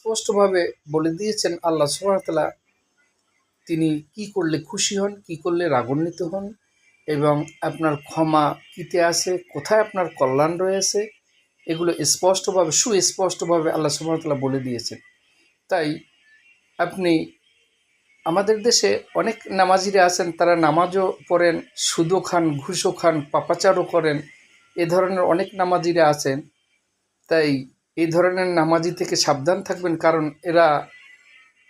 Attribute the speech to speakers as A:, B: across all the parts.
A: স্পষ্টভাবে বলে দিয়েছেন আল্লাহ সুবাহতালা তিনি কি করলে খুশি হন, কি করলে রাগান্বিত হন, এবং আপনার ক্ষমা কিতে আছে, কোথায় আপনার কল্যাণ রয়েছে, এগুলো স্পষ্টভাবে, সুস্পষ্টভাবে আল্লাহ সুবাহতালা বলে দিয়েছেন। তাই আপনি, আমাদের দেশে অনেক নামাজিরা আছেন, তারা নামাজও পড়েন সুদো খান ঘুষো খান, পাপাচারও করেন, এ ধরনের অনেক নামাজিরা আছেন। তাই এই ধরনের নামাজি থেকে সাবধান থাকবেন, কারণ এরা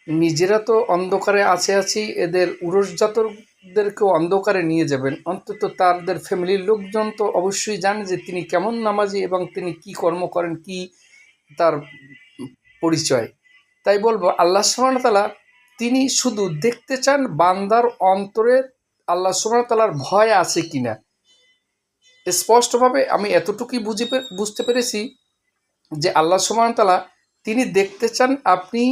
A: নিজেরা তো অন্ধকারে আছে আছি, এদের উরসজাতদেরকেও অন্ধকারে নিয়ে যাবেন। অন্তত তাদের ফ্যামিলির লোকজন তো অবশ্যই জানে যে তিনি কেমন নামাজি এবং তিনি কি কর্ম করেন, কি তার পরিচয়। তাই বলব, আল্লাহ সুবহানাহু তিনি শুধু দেখতে চান বান্দার অন্তরে আল্লাহ সুবহানাহু ভয় আছে কিনা। স্পষ্টভাবে আমি এতটুকুই বুঝে বুঝতে পেরেছি যে আল্লাহ সুবহানাহু তিনি দেখতে চান আপনি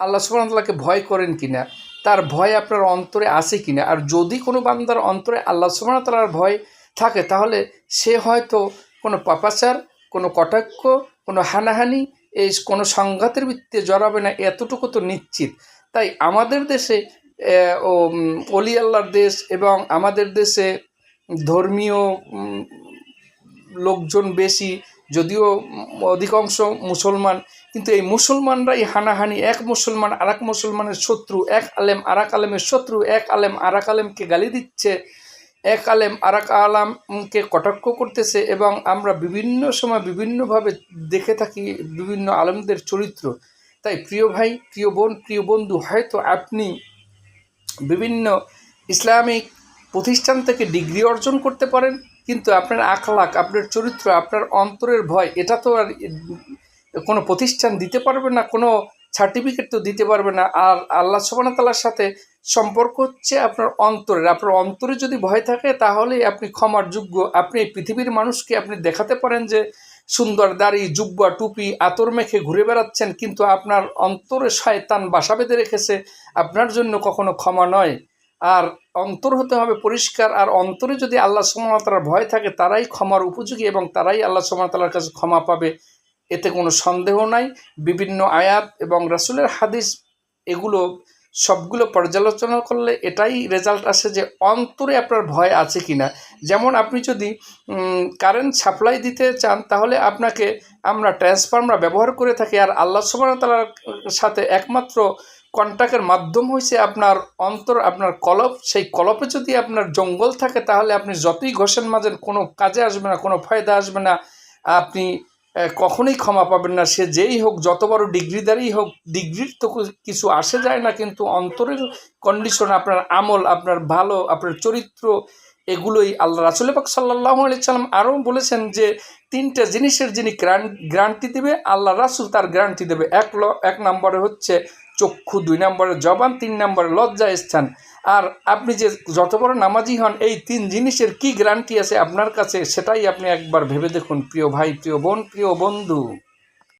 A: আল্লাহ সুবহানাহু ভয় করেন কিনা, তার ভয় আপনার অন্তরে আছে কিনা, আর যদি কোনো বান্দার অন্তরে আল্লাহ সুবহানাহু তাআলার ভয় থাকে, তাহলে সে হয়তো কোনো পাপাচার, কোনো কটাক্ষ, কোনো হানাহানি, এই কোনো সংঘাতের ভিত্তিতে জড়াবে না, এতটুকু তো নিশ্চিত। তাই আমাদের দেশে ও অলি আল্লাহর দেশ এবং আমাদের দেশে ধর্মীয় লোকজন বেশি যদিও অধিকাংশ মুসলমান, কিন্তু এই মুসলমানরাই হানাহানি, এক মুসলমান আর মুসলমানের শত্রু, এক আলেম আর আলেমের শত্রু, এক আলেম আর আলেমকে গালি দিচ্ছে, এক আলেম আর এক আলামকে কটাক্ষ করতেছে এবং আমরা বিভিন্ন সময় বিভিন্নভাবে দেখে থাকি বিভিন্ন আলেমদের চরিত্র। তাই প্রিয় ভাই, প্রিয় বোন, প্রিয় বন্ধু, হয়তো আপনি বিভিন্ন ইসলামিক প্রতিষ্ঠান থেকে ডিগ্রি অর্জন করতে পারেন কিন্তু আপনার আখলাক আপনার চরিত্র, আপনার অন্তরের ভয়, এটা তো আর কোনো প্রতিষ্ঠান দিতে পারবে না, কোনো সার্টিফিকেট তো দিতে পারবে না। আর আল্লাহ সুবহানাহু সাথে সম্পর্ক হচ্ছে আপনার অন্তরের। আপনার অন্তরে যদি ভয় থাকে, তাহলেই আপনি ক্ষমার যোগ্য। আপনি এই পৃথিবীর মানুষকে আপনি দেখাতে পারেন যে সুন্দর দাড়ি, জুব্বা, টুপি, আতর মেখে ঘুরে বেড়াচ্ছেন, কিন্তু আপনার অন্তরে শয়তান বাসা বেঁধে রেখেছে, আপনার জন্য কখনো ক্ষমা নয়। আর অন্তর হতে হবে পরিষ্কার, আর অন্তরে যদি আল্লাহ সুমতালার ভয় থাকে, তারাই ক্ষমার উপযোগী এবং তারাই আল্লাহ সুমতালার কাছে ক্ষমা পাবে। এতে কোনো সন্দেহ নাই। বিভিন্ন আয়াত এবং রাসূলের হাদিস, এগুলো সবগুলো পর্যালোচনা করলে এটাই রেজাল্ট আসে যে অন্তরে আপনার ভয় আছে কিনা। যেমন আপনি যদি কারেন্ট সাপ্লাই দিতে চান, তাহলে আপনাকে আমরা ট্রান্সফর্মার ব্যবহার করে থাকি, আর আল্লাহ সুবহানাহু সাথে একমাত্র কন্ট্যাক্টের মাধ্যম হয়েছে আপনার অন্তর, আপনার কলপ। সেই কলপে যদি আপনার জঙ্গল থাকে, তাহলে আপনি যতই ঘষেন মাজেন কোনো কাজে আসবে না, কোনো ফায়দা আসবে না। আপনি কখনোই ক্ষমা পাবেন না। সে যেই হোক, যত বড় ডিগ্রিদারই হোক, ডিগ্রির তো কিছু আসে যায় না, কিন্তু অন্তরের কন্ডিশন আপনার আমল, আপনার ভালো, আপনার চরিত্র, এগুলোই আল্লাহ রাসুল পাক সাল্লাহ সাল্লাম আরও বলেছেন যে, তিনটা জিনিসের যিনি গ্যারান্টি দেবে, আল্লাহ রাসুল তার গ্যারান্টি দেবে। এক ল এক নম্বরে হচ্ছে চক্ষু দুই নম্বরে জবান, তিন নম্বরে লজ্জা স্থান। আর আপনি যে যত বড় নামাজি হন, এই তিন জিনিসের কি গ্যারান্টি আছে আপনার কাছে? সেটাই আপনি একবার ভেবে দেখুন। প্রিয় ভাই, প্রিয় বোন, প্রিয় বন্ধু।